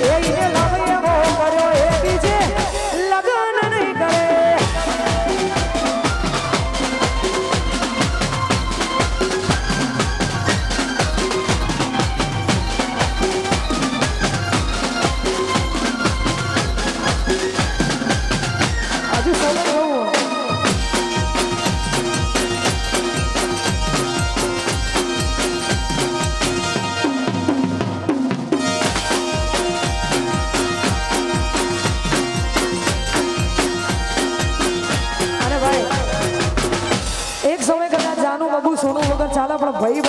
Yeah, yeah.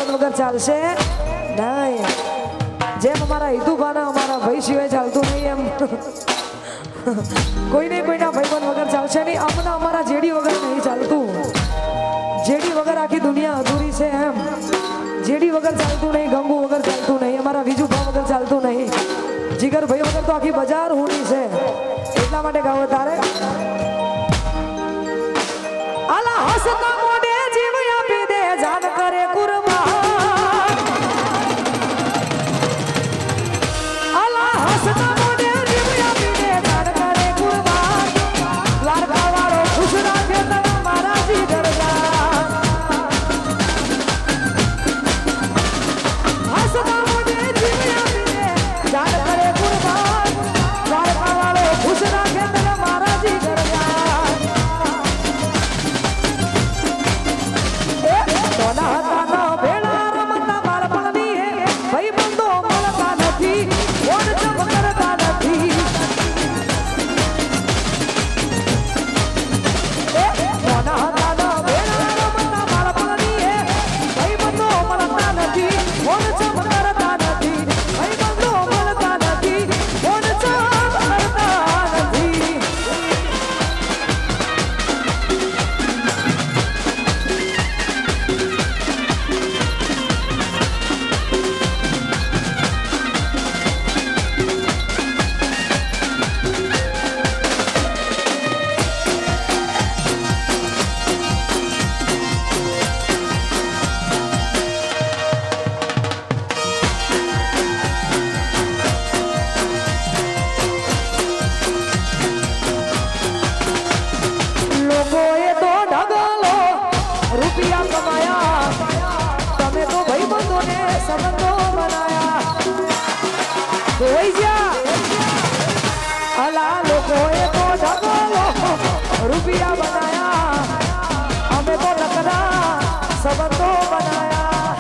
ચાલશે નહીં. જેમ અમારા હિતુભાના, અમારા ભાઈ સિવાય ચાલતું નહીં એમ. કોઈને કોઈના ભાઈબંધ વગર ચાલશે નહીં. અમને અમારા જેડી વગર નહીં ચાલતું. જેડી વગર આખી દુનિયા અધૂરી છે એમ. જેડી વગર ચાલતું નહીં, ગંગુ વગર ચાલતું નહીં, અમારા વિજુભા વગર ચાલતું નહીં. જીગર ભાઈ વગર તો આખી બજાર હોની છે. એટલા માટે ગાવો તારે. આલા હસતા કોઈ જ્યાં. અલા લોકોએ તો ઢગલો રૂપિયા બનાયા. અમે તો નકરા સંબંધો બનાયા.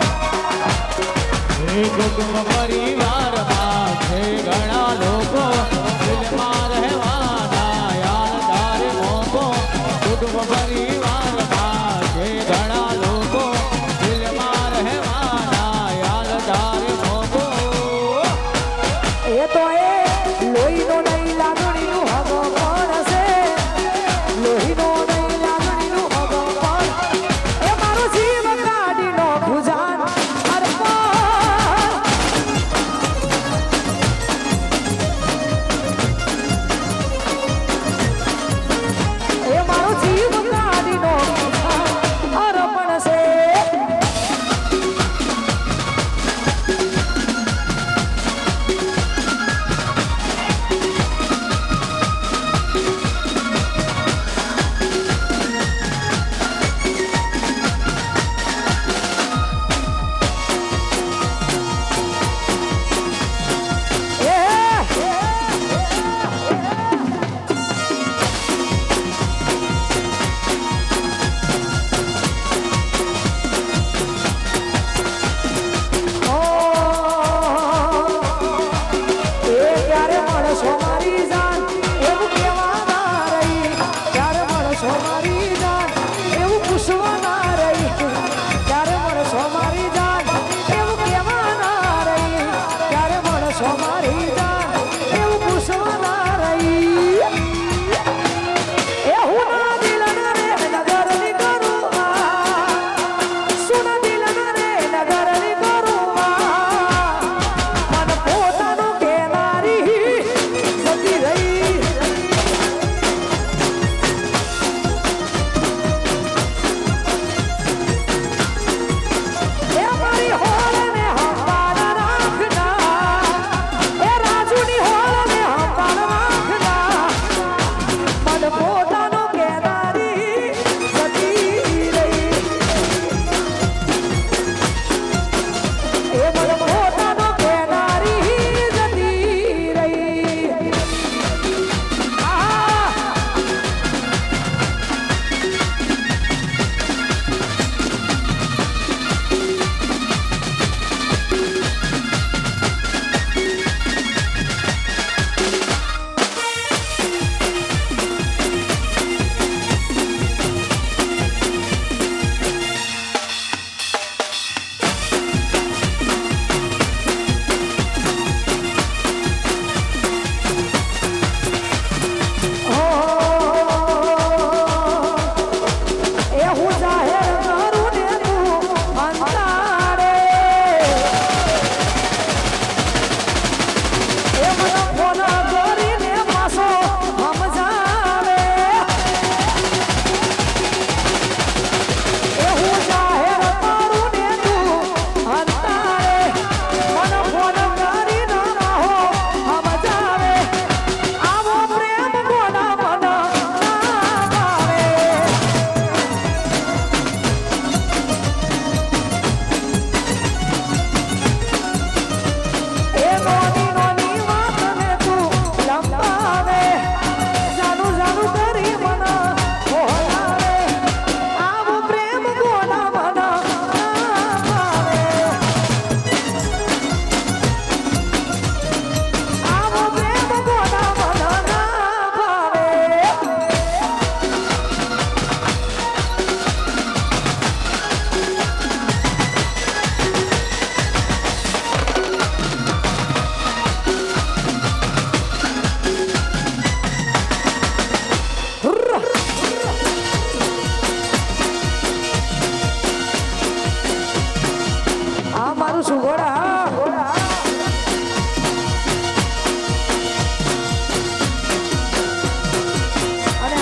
અને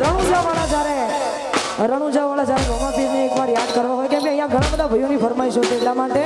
રણુજા વાળા જ્યારે રણુજા વાળા જ્યારે ગોમાપીરને એકવાર યાદ કરવા હોય, કેમ કે અહીંયા ઘણા બધા ભાઈઓની ફરમાઈશો છે એટલા માટે.